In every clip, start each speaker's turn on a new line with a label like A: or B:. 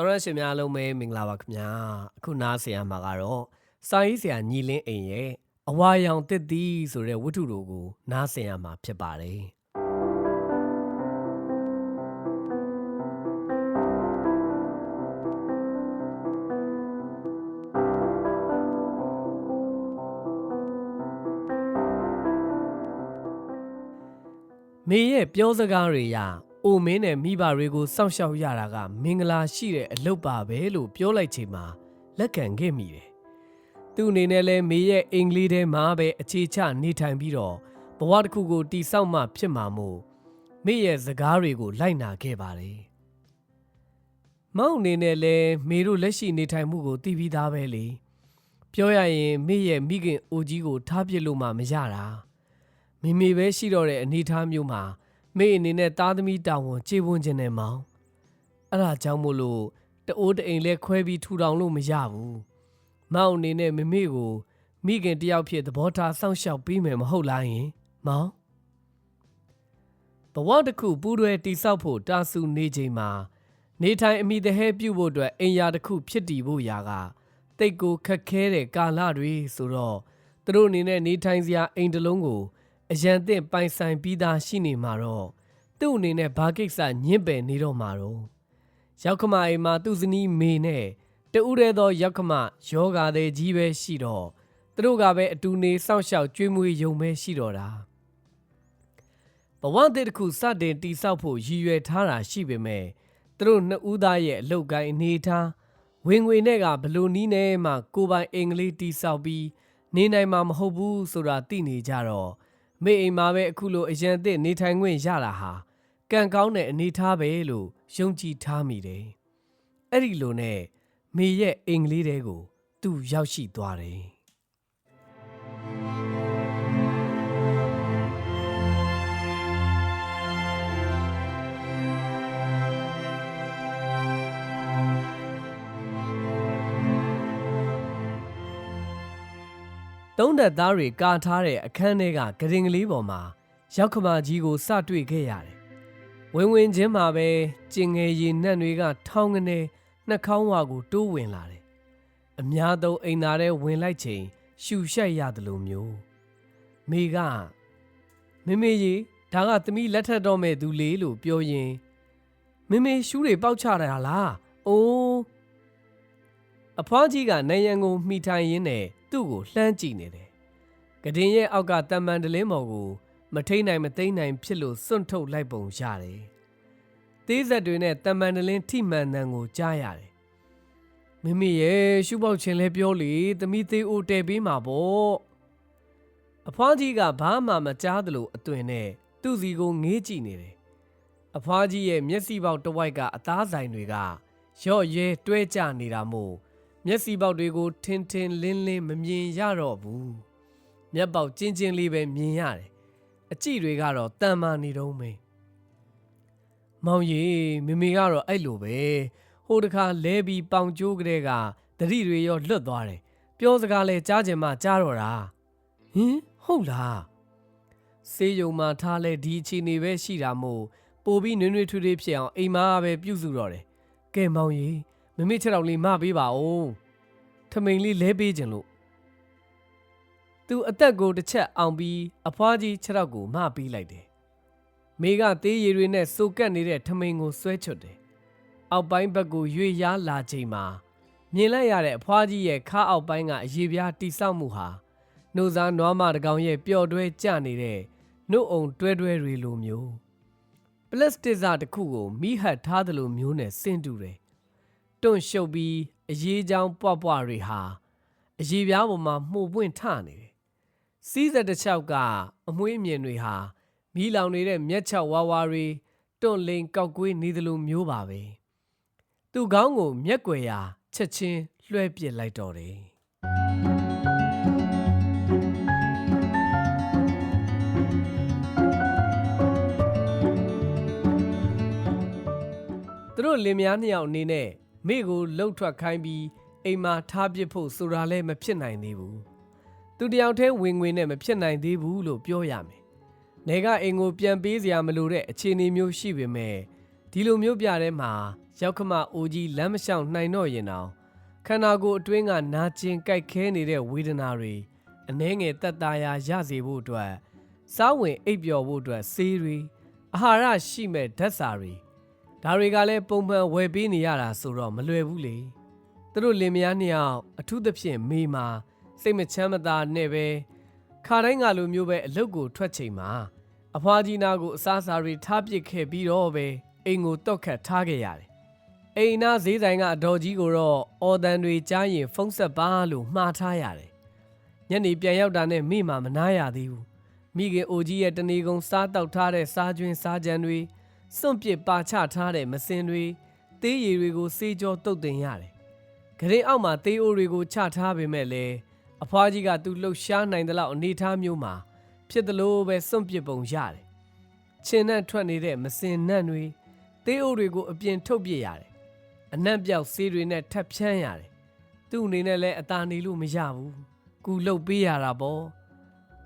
A: တော်ရရှင်များအားလုံးပဲမင်္ဂလာပါခင်ဗျာအခုနားဆင်ရမှာကတော့စာရေးဆရာညီလင်းအိမ်ရဲ့အဝါရောင်တစ်သည်ဆိုတဲ့ဝတ္ထုတို့ကိုနားဆင်ရမှာဖြစ်ပါတယ်မေရဲ့ပြောစကားတွေရ အိုမင်းနဲ့မိဘတွေကိုစောင့်ရှောက်ရတာက မင်္ဂလာရှိတဲ့အလုပ်ပါပဲလို့ပြောလိုက်ချိန်မှာလက်ခံခဲ့မိတယ်။သူ့အနေနဲ့လည်းမေရဲ့အင်္ဂလိပ်ထဲမှာပဲအခြေချနေထိုင်ပြီးတော့ဘဝတစ်ခုကိုတိဆောက်မှဖြစ်မှာမို့မေရဲ့စကားတွေကိုလိုက်နာခဲ့ပါတယ်။မောင်အနေနဲ့လည်းမေတို့လက်ရှိနေထိုင်မှုကိုသိပြီးသားပဲလေ။ပြောရရင်မေရဲ့မိခင်အိုကြီးကိုထားပစ်လို့မှမရတာ။မိမိပဲရှိတော့တဲ့အနေအထားမျိုးမှာ မေအနေနဲ့သားသမီးတာဝန်ကျေပွန်ခြင်းနဲ့မောင်အဲ့ဒါကြောင့်မို့လို့တအိုးတအိမ်လဲခွဲပြီးထူထောင်လို့မရဘူးမောင်အနေနဲ့မမေကိုမိခင်တယောက်ဖြစ်သဘောထားစောင့်ရှောက်ပြီးမယ်မဟုတ်လားယင်မောင်ဘဝတစ်ခုပူးတွဲတိဆောက်ဖို့တာဆူနေချိန်မှာနေထိုင်အမိတဟဲပြုတ်ဖို့အတွက်အိမ်ယာတစ်ခုဖြစ်တည်ဖို့ရာကတိတ်ကိုခက်ခဲတဲ့ကာလတွေဆိုတော့သူတို့အနေနဲ့နေထိုင်စရာအိမ်တစ်လုံးကို အရန်သင့်ပိုင်ဆိုင်ပြီးသားရှိနေမှာတော့သူ့အနေနဲ့ဘာကိစ္စညှင့်ပယ်နေတော့မှာတော့ရောက်ခမအိမ်မှာသူ့ဇနီးမေနဲ့တူးရဲသောရောက်ခမယောဂါတဲ့ကြီးပဲရှိတော့သူတို့ကပဲအတူနေစောင့်ရှောက်ကြွေးမွေးယုံပဲရှိတော့တာဘဝတည်းတစ်ခုစတင်တိဆောက်ဖို့ရည်ရွယ်ထားတာရှိပေမဲ့သူတို့နှစ်ဦးသားရဲ့အလုပ်ကိုင်းအနေထားဝင်ငွေနဲ့ကဘလို့နီးနေမှကိုပိုင်အင်္ဂလိပ်တိဆောက်ပြီးနေနိုင်မှာမဟုတ်ဘူးဆိုတာသိနေကြတော့ မေအိမ်မှာပဲအခုလိုအရန်အသစ်နေထိုင်ခွင့်ရတာဟာကံကောင်းတဲ့အနေထားပဲလို့ယုံကြည်ထားမိတယ်။အဲ့ဒီလိုနဲ့မေရဲ့အင်္ဂလိပ်တဲကို သူရောက်ရှိသွားတယ်။ သုံးသက်သားတွေကာထားတဲ့အခန်းထဲကဂရင်ကလေးပေါ်မှာရောက်ခမကြီးကိုစတွေ့ခဲ့ရတယ်။ဝင်ဝင်ချင်းမှာပဲကျင်ငယ်ရည်နှံ့တွေကထောင်းကနေနှာခေါင်းဝါကိုတိုးဝင်လာတယ်။အများသုံးအိမ်သားထဲဝင်လိုက်ချိန်ရှူရှိုက်ရတယ်လို့မျိုး။မိကမမေကြီးဒါကသမီးလက်ထက်တော့မဲ့သူလေးလို့ပြောရင်မမေရှူးတွေပေါက်ချတာလား။အိုး အဖွားကြီးကနိုင်ရန်ကိုမှီထိုင်ရင်းနဲ့သူ့ကိုလှမ်းကြည့်နေတယ်။ကဒင်ရဲ့အောက်ကတမန်တလင်းမော်ကိုမထိန်နိုင်မသိမ့်နိုင်ဖြစ်လို့စွန့်ထုတ်လိုက်ပုံရတယ်။သေးဆက်တွေနဲ့တမန်တလင်းထိမှန်တန်ကိုကြားရတယ်။မိမိရဲ့ရှုပေါက်ချင်းလဲပြောလေသမီးသေးအိုတဲပေးမှာပေါ့။အဖွားကြီးကဘာမှမကြားသလိုအသွင်နဲ့သူ့စီကိုငေးကြည့်နေတယ်။အဖွားကြီးရဲ့မျက်စိပေါက်တစ်ဝိုက်ကအသားဆိုင်တွေကရော့ရဲတွဲကျနေတာမို့ မျက်စိပေါက်တွေကိုထင်းထင်းလင်းလင်းမမြင်ရတော့ဘူးမျက်ပေါက်ကျင်းချင်းလေးပဲမြင်ရတယ်အကြည့်တွေကတော့တန်မာနေတော့မယ်မောင်ရီမမေကတော့အဲ့လိုပဲဟိုတခါလဲပြီးပေါင်ကျိုးကလေးကတတိတွေရောလွတ်သွားတယ်ပြောစကားလဲကြားချင်မှကြားတော့တာဟင်ဟုတ်လားစေးယုံမှာထားလဲဒီအခြေအနေပဲရှိတာမို့ပိုပြီးနွေ့နွေ့ထွေးထွေးဖြစ်အောင်အိမ်မှာပဲပြုစုတော့တယ်ကဲမောင်ရီ မမေချက်တော်လေးမပေးပါဦးထမိန်လေးလဲပေးခြင်းလို့သူအသက်ကိုတစ်ချက်အောင်ပြီးအဖွားကြီးချက်တော်ကိုမပေးလိုက်တယ်မေကသေးရည်တွေနဲ့စိုးကပ်နေတဲ့ထမိန်ကိုဆွဲချွတ်တယ်အောက်ပိုင်းဘက်ကိုရွေရားလာချိန်မှာမြင်လိုက်ရတဲ့အဖွားကြီးရဲ့ခါအောက်ပိုင်းကအရေပြားတိဆောက်မှုဟာနှုတ်စားနွားမတကောင်ရဲ့ပျော်တွဲကျနေတဲ့နှုတ်အောင်တွဲတွဲတွေလိုမျိုးပလတ်စတစ်စာတစ်ခုကိုမိဟတ်ထားသလိုမျိုးနဲ့ဆင်းတူတယ် တွန့်ရှုပ်ပြီးအရေးချောင်းပွားပွားတွေဟာအရေးပြားပေါ်မှာမှုပွင့်ထနေတယ်။စီးစက်တစ်ချောက်ကအမွှေးအမြင်တွေဟာမီးလောင်နေတဲ့မျက်ချောက်ဝါဝါတွေတွန့်လိန်ကောက်ကွေးနေသလိုမျိုးပါပဲ။သူ့ကောင်းကိုမျက်ွယ်ရာချက်ချင်းလွှဲပစ်လိုက်တော့တယ်။သူတို့လင်မယားနှစ်ယောက်အနေနဲ့ မိကိုလှုပ်ထွက်ခိုင်းပြီးအိမ်မှာထားပစ်ဖို့ဆိုတာလည်းမဖြစ်နိုင်သေးဘူး။သူတယောက်တည်းဝင်ငွေနဲ့မဖြစ်နိုင်သေးဘူးလို့ပြောရမယ်။နေကအိမ်ကိုပြန်ပေးစရာမလိုတဲ့အခြေအနေမျိုးရှိပေမဲ့ဒီလိုမျိုးပြတဲ့မှာရောက်ခမအိုကြီးလမ်းမလျှောက်နိုင်တော့ရင်တောင်ခန္ဓာကိုယ်အတွင်းကနာကျင်ကြိုက်ခဲနေတဲ့ဝေဒနာတွေအနှဲငယ်တက်တာယာရစေဖို့အတွက်စားဝင်အိပ်ပျော်ဖို့အတွက်ဆေးတွေအာဟာရရှိမဲ့ဓာတ်စာတွေ ဒါတွေကလည်းပုံမှန်ဝယ်ပေးနေရတာဆိုတော့မလွယ်ဘူးလေသူတို့လင်မယားနှစ်ယောက်အထူးသဖြင့်မိမာစိတ်မချမ်းမသာနဲ့ပဲခါတိုင်းကလိုမျိုးပဲအလုတ်ကိုထွက်ချိန်မှာအဖွားကြီးနာကိုအစားအစာတွေထားပစ်ခဲ့ပြီးတော့ပဲအိမ်ကိုတောက်ခတ်ထားခဲ့ရတယ်အိမ်နာဈေးဆိုင်ကအတော်ကြီးကိုတော့အော်တန်တွေကြားရင် ဖုန်းဆက်ပါလို့မှားထားရတယ်ညနေပြန်ရောက်တာနဲ့မိမာမနာရသေးဘူးမိခင်အိုကြီးရဲ့တနေကုန်စားတောက်ထားတဲ့စားကျွင်းစားကြံတွေ စွန့်ပစ်ပါချထားတဲ့မစင်တွေသေးရည်တွေကိုစေးကြောတုတ်တင်ရတယ်ဂရင်အောက်မှာသေးအိုးတွေကိုချထားပေမဲ့လည်းအဖွားကြီးကသူ့လှုပ်ရှားနိုင်တဲ့လောက်အနေထားမျိုးမှာဖြစ်တယ်လို့ပဲစွန့်ပစ်ပုံရတယ်ခြင်နဲ့ထွက်နေတဲ့မစင်နတ်တွေသေးအိုးတွေကိုအပြင်ထုတ်ပစ်ရတယ်အနက်ပြောက်ဆေးတွေနဲ့ထပ်ဖြန်းရတယ်သူ့အနေနဲ့လည်းအသာနေလို့မရဘူးကူလှုပ်ပေးရတာပေါ့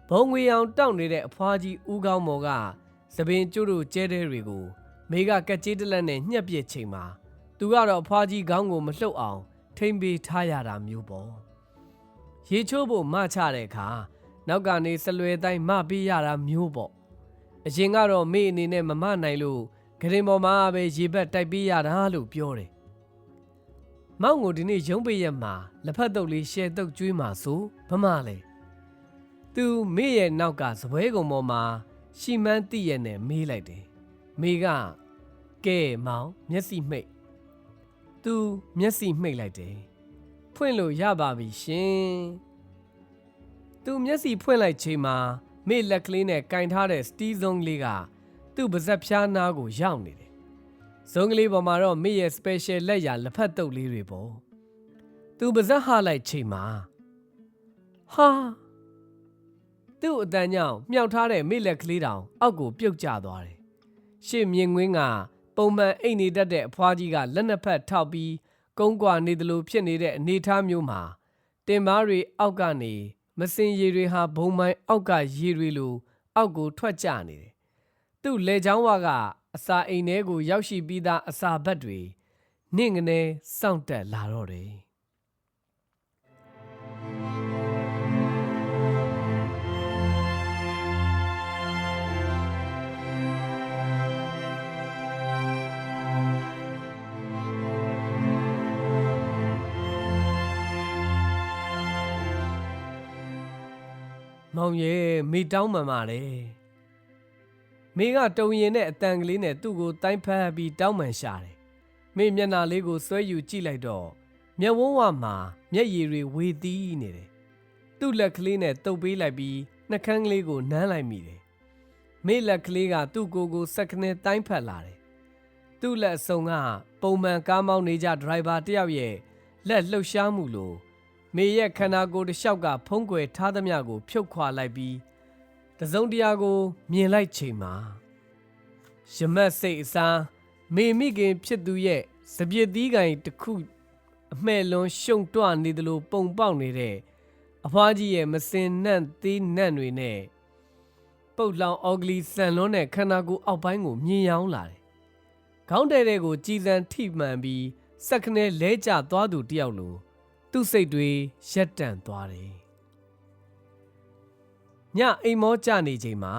A: ဘုံငွေအောင်တောက်နေတဲ့အဖွားကြီးဦးကောင်းမော်က သပင်ကျို့တို့ကျဲတဲ့တွေကိုမေကကက်ကြီးတလက်နဲ့ညှက်ပစ်ချိန်မှာသူကတော့အဖွားကြီးခေါင်းကိုမလှုပ်အောင် ထိမ့်ပေးထားရတာမျိုးပေါ့ရေချိုးဖို့မချတဲ့အခါနောက်ကနေဆလွယ်တိုင်းမပေးရတာမျိုးပေါ့အရင်ကတော့မေအနေနဲ့မမနိုင်လို့ဂရင်ပေါ်မှာပဲရေဘက်တိုက်ပေးရတာလို့ပြောတယ်မောင်ကိုဒီနေ့ရုံးပေးရက်မှာလက်ဖက်တုပ်လေးရှဲတုပ်ကျွေးမှာဆိုဘမလဲသူမေရဲ့နောက်ကစပွဲကုံပေါ်မှာ ရှီမန်းတိရဲ့နဲ့မေးလိုက်တယ်မေကကဲမောင်မျက်စိမှိတ်သူမျက်စိမှိတ်လိုက်တယ်ဖွင့်လို့ရပါပြီရှင်သူမျက်စိဖွင့်လိုက်ချိန်မှာမေလက်ကလေးနဲ့ကင်ထားတဲ့စတီးစုံလေးကသူ့ပါဇက်ဖြားနားကိုရောက်နေတယ်ဇုံကလေးပေါ်မှာတော့မေရဲ့ special လက်ရလက်ဖက်တုပ်လေးတွေပေါ့သူပါဇက်ဟလိုက်ချိန်မှာဟာ သူ့အတန်ကြောင့်မြှောက်ထားတဲ့မေလက်ကလေးတောင်အောက်ကိုပြုတ်ကျသွားတယ်ရှေ့မြင်ကွင်းကပုံမှန်အိတ်နေတတ်တဲ့အဖွားကြီးကလက်နှစ်ဖက်ထောက်ပြီးကုန်းကွာနေသလိုဖြစ်နေတဲ့အနေအထားမျိုးမှာတင်မားတွေအောက်ကနေမစင်ရည်တွေဟာဘုံမိုင်းအောက်ကရည်တွေလိုအောက်ကိုထွက်ကျနေတယ်။သူ့လေချောင်းဝါကအစာအိမ်ထဲကိုရောက်ရှိပြီးသားအစာဘက်တွေနင့်ငနေစောင့်တက်လာတော့တယ်။ မောင်ရဲ့မိတောင်းမှန်ပါလေမိကတုံရင်နဲ့အတန်ကလေးနဲ့သူ့ကိုတိုင်းဖက်ပြီးတောင်းမှန်ရှာတယ်မိမျက်နှာလေးကိုဆွဲယူကြည့်လိုက်တော့မျက်ဝန်းဝမှာမျက်ရည်တွေဝေသီးနေတယ်သူ့လက်ကလေးနဲ့တုပ်ပေးလိုက်ပြီးနှကန်းကလေးကိုနမ်းလိုက်မိတယ်မိလက်ကလေးကသူ့ကိုယ်ကိုစက်ကနေတိုင်းဖက်လာတယ်သူ့လက်အစုံကပုံမှန်ကားမောင်းနေကြဒရိုင်ဘာတယောက်ရဲ့လက်လှုပ်ရှားမှုလို့ မေရဲ့ခန္ဓာကိုယ်တစ်လျှောက်ကဖုံးကွယ်ထားသမျှကို ဖြုတ်ခွာလိုက်ပြီးတစုံတရာကို မြင်လိုက်ချိန်မှာရမတ်စိတ်အစားမေမိခင်ဖြစ်သူရဲ့စပြစ်သီးကင်တစ်ခုအမှဲ့လွန်ရှုံတွနေသလိုပုံပေါက်နေတဲ့အဖွားကြီးရဲ့မစင်နှံ့သေးနှံ့တွေနဲ့ပုတ်လောင်အော်ဂလီဆန်လွန်းတဲ့ခန္ဓာကိုယ်အောက်ပိုင်းကိုမြင်ရောင်းလာတယ်။ခေါင်းတဲတဲ့ကိုကြည်စံထိမှန်ပြီးစက်ခနဲလဲကျသွားသူတယောက်လို သူ့စိတ်တွေရက်တန့်သွားတယ်။ညအိမ်မောကြနေချိန်မှာ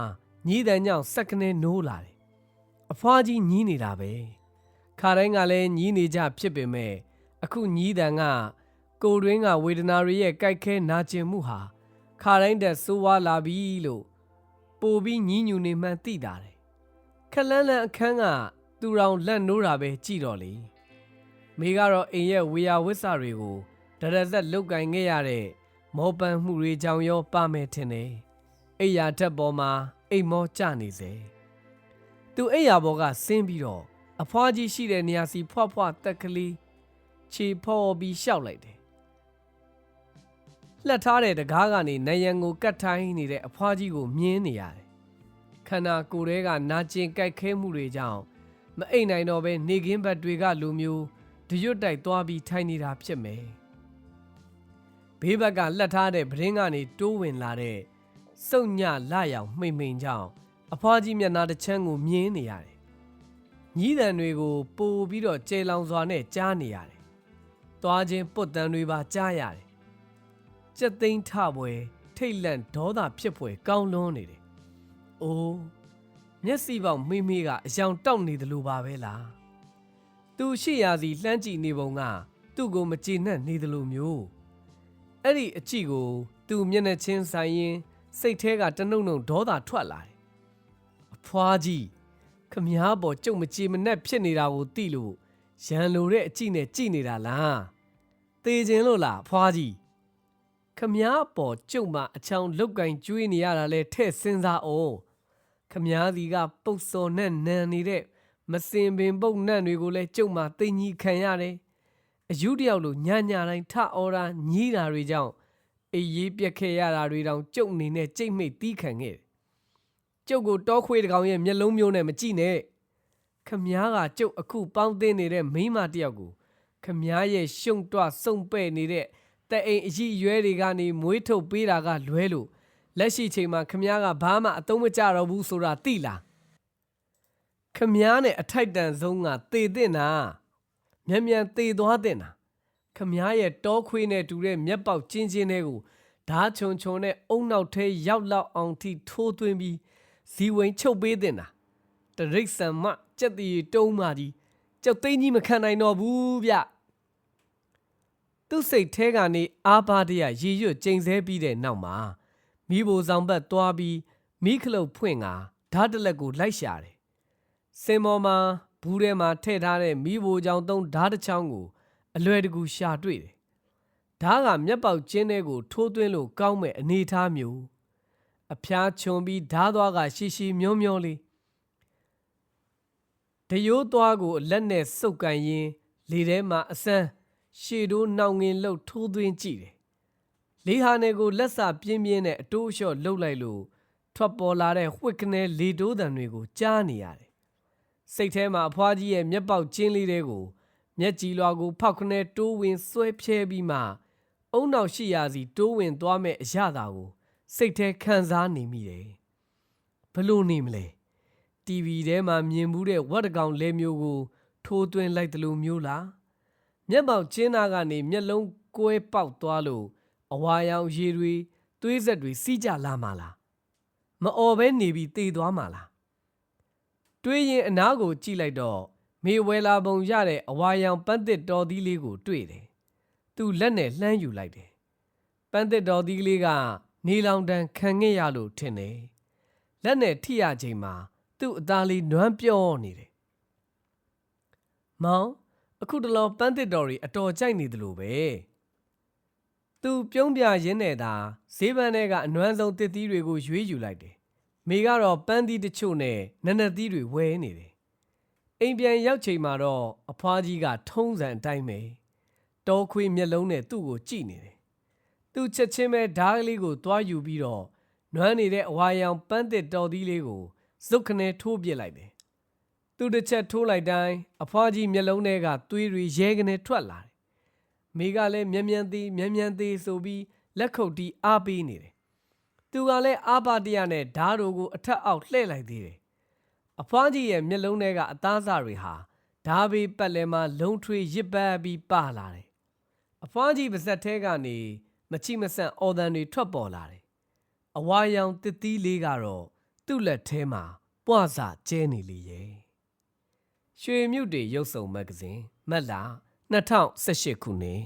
A: ညီးတန်ကြောင့်စက်ကနေနိုးလာတယ်။အဖွားကြီးညီးနေတာပဲ။ခါတိုင်းကလည်းညီးနေကြဖြစ်ပေမဲ့အခုညီးတန်ကကိုယ်တွင်းကဝေဒနာတွေရဲ့ကြိုက်ခဲနာကျင်မှုဟာခါတိုင်းတက်ဆိုးဝါးလာပြီလို့ပိုပြီးညီးညူနေမှန်းသိတာတယ်။ခက်လန်းလန်းအခန်းကသူတောင်လက်နိုးတာပဲကြည်တော့လေ။မိကတော့အိမ်ရဲ့ဝေယဝစ္စတွေကို ဒရဇက်လုတ်ကင်ခဲ့ရတဲ့မောပန်းမှုတွေကြောင့်ရောပါမယ်ထင်တယ်။အိယာထက်ပေါ်မှာအိမ်မောကျနေစေ။သူအိယာဘော်ကဆင်းပြီးတော့အဖွားကြီးရှိတဲ့နေရာစီဖွားဖွားတက်ကလေးခြေဖော်ပြီးရှောက်လိုက်တယ်။လှက်ထားတဲ့တကားကနေနယံကိုကတ်ထိုင်းနေတဲ့အဖွားကြီးကိုမြင်နေရတယ်။ခန္ဓာကိုယ်ထဲကနာကျင်ကြိုက်ခဲမှုတွေကြောင့်မအိမ်နိုင်တော့ပဲနေကင်းဘက်တွေကလိုမျိုးဒရွတ်တိုက်သွားပြီးထိုင်နေတာဖြစ်မယ်။ ဘေးဘက်ကလှက်ထားတဲ့ပရင်းကနေတိုးဝင်လာတဲ့စုံညလရောင်မှိန်မှိန်ကြောင့်အဖွားကြီးမျက်နှာတစ်ချမ်းကိုမြင်နေရတယ်ညီးတန်တွေကိုပို့ပြီးတော့ကျေလောင်စွာနဲ့ကြားနေရတယ်။သွားခြင်းပုတ်တန်တွေပါကြားရတယ်။ကြက်သိန်းထပွဲထိတ်လန့်ဒေါသဖြစ်ဖွယ်ကောင်းလွန်းနေတယ်။အိုးမျက်စိပေါက်မိမိကအယောင်တောက်နေတယ်လို့ပါပဲလား။သူရှိရာစီလှမ်းကြည့်နေပုံက သူ့ကိုမကျေနပ်နေတယ်လို့မျိုး။ အဲ့ဒီအကြည့်ကိုသူမျက်နှာချင်းဆိုင်ရင်စိတ်ထဲကတနှုံနှုံဒေါသထွက်လာတယ်။အဖွားကြီးခမားပေါ်ကြုံမကြည်မနဲ့ဖြစ်နေတာကိုသိလို့ရန်လိုတဲ့အကြည့်နဲ့ကြည့်နေတာလားသေခြင်းလို့လားအဖွားကြီးခမားပေါ်ကြုံမှအချောင်လုတ်ကင်ကျွေးနေရတာလဲထဲ့စဉ်းစားအောင်ခမားစီကပုတ်စော်နဲ့နန်နေတဲ့မစင်ပင်ပုတ်နတ်တွေကိုလဲကြုံမှသိင်ကြီးခံရတယ် အယူတယောက်လိုညညတိုင်းထအော်ရာညီးတာတွေကြောင့်အေးရေးပြက်ခဲ့ရတာတွေတောင်ကြုံနေနဲ့ကြိတ်မိတ်တီးခံခဲ့တယ်ကျုပ်ကိုတောခွေးတကောင်ရဲ့မျက်လုံးမျိုးနဲ့မကြည့်နဲ့ခမားကကျုပ်အခုပေါင်းသိနေတဲ့မိန်းမတစ်ယောက်ကိုခမားရဲ့ရှုံတွစုံပဲ့နေတဲ့တဲ့အိမ်အကြီးအရွယ်တွေကနေမွေးထုတ်ပေးတာကလွဲလို့လက်ရှိချိန်မှာခမားကဘာမှအသုံးမကျတော့ဘူးဆိုတာသိလားခမားနဲ့အထိုက်တန်ဆုံးကသေတဲ့နာ မြန်မြန်သေသွားတဲ့နာခမားရဲ့တောခွေးနဲ့တူတဲ့မျက်ပေါက်ချင်းချင်းတွေကိုဓာချုံချုံနဲ့အုံနောက်ထဲရောက်လောက်အောင်ထိထိုးသွင်းပြီးဇီဝင်ချုပ်ပေးတဲ့နာတရိတ်ဆန်မကြက်တီတုံးမာကြီးကြောက်သိန်းကြီးမခံနိုင်တော့ဘူးဗျသူ့စိတ်ထဲကနေအာဘာတရရေရွတ်ကျိန်ဆဲပြီးတဲ့နောက်မှာမိဘဆောင်ဘက်သွားပြီးမိခလုတ်ဖွင့်ကဓာတ်တလက်ကိုလိုက်ရှာတယ်စင်မော်မှာ ဘူးထဲမှာထည့်ထားတဲ့မိဘကြောင်သုံးဓာတ်တစ်ချောင်းကိုအလွယ်တကူရှာတွေ့တယ်ဓာတ်ကမျက်ပေါက်ကျင်းတဲ့ကိုထိုးသွင်းလို့ကောင်းမဲ့အနေထားမျိုးအဖျားချုံပြီးဓားသွားကရှီရှီမျောမျောလေးတရိုးသွားကိုလက်နဲ့စုပ်ကန်ရင်းလေထဲမှာအစမ်းရှေတိုးနှောင်ငင်လှုပ်ထိုးသွင်းကြည့်တယ်လေဟာနယ်ကိုလက်စာပြင်းပြင်းနဲ့အတိုးအလျှော့လှုပ်လိုက်လို့ထွက်ပေါ်လာတဲ့ဝှက်ကနေလေတိုးတံတွေကိုကြားနေရတယ် စိတ်ထဲမှာအဖွားကြီးရဲ့မျက်ပေါက်ကျင်းလေးတွေကိုမျက်ကြည်လွာကိုဖောက်ခနဲတိုးဝင်ဆွဲဖြဲပြီးမှအုံနောက်ရှိရာစီတိုးဝင်သွားမဲ့အရသာကို စိတ်ထဲခံစားနေမိတယ်ဘလို့နေမလဲ TV ထဲမှာမြင်မှုတဲ့ဝတ်တကောင်လဲမျိုးကို ထိုးသွင်းလိုက်တယ်လို့မျိုးလားမျက်မှောက်ကျင်းသားကနေမျက်လုံးကွဲပေါက်သွားလို့အဝါရောင်ရေတွေသွေးဆက်တွေစီးကြလာမှလားမအော်ပဲနေပြီးတေသွားမှလား တွေးရင်အနားကိုကြည့်လိုက်တော့မေဝဲလာပုံရတဲ့အဝါရောင်ပန်းသစ်တော်သီးလေးကိုတွေ့တယ်သူလက်နဲ့လှမ်းယူလိုက်တယ်ပန်းသစ်တော်သီးလေးကနေလောင်တန်ခံခဲ့ရလို့ထင်တယ်လက်နဲ့ထိရချိန်မှာသူ့အသားလေးနွမ်းပြောနေတယ်မောင်အခုတလောပန်းသစ်တော်တွေအတော်ကြိုက်နေတယ်လို့ပဲသူပြုံးပြရင်းနဲ့သာဈေးပန်းထဲကအနွမ်းဆုံးတစ်သီးတွေကိုရွေးယူလိုက်တယ် မိကတော့ပန်းသီးတချို့နဲ့နက်နက်သီးတွေဝဲနေတယ်အိမ်ပြန်ရောက်ချိန်မှာတော့အဖွားကြီးကထုံးစံအတိုင်းပဲတောခွေးမျက်လုံးနဲ့သူ့ကိုကြည့်နေတယ်သူချက်ချင်းပဲဓားကလေးကိုသွားယူပြီးတော့နွမ်းနေတဲ့အဝါရောင်ပန်းတစ်တော်သီးလေးကိုဇုတ်ခနဲထိုးပစ်လိုက်တယ်သူတစ်ချက်ထိုးလိုက်တိုင်းအဖွားကြီးမျက်လုံးထဲကသွေးတွေရဲကနေထွက်လာတယ်မိကလည်းမြန်မြန်သေးမြန်မြန်သေးဆိုပြီးလက်ခုပ်တီးအားပေးနေတယ် သူကလည်းအာပါတရနဲ့ဓားတို့ကိုအထက်အောက်လှည့်လိုက်သေးတယ်အဖွားကြီးရဲ့မျက်လုံးထဲကအသားစတွေဟာဓာဘေးပတ်လည်မှာလုံထွေရစ်ပတ်ပြီးပါလာတယ်အဖွားကြီးပါဇက်ထဲကနေမချိမဆန့်အော်တန်တွေထွက်ပေါ်လာတယ်။အဝါရောင်တစ်သီးလေးကတော့သူ့လက်ထဲမှာပွားစာကျဲနေလေရဲ့။ရွှေမြုပ်တွေရုပ်စုံမဂ္ဂဇင်းမတ်လာ2018ခုနှစ်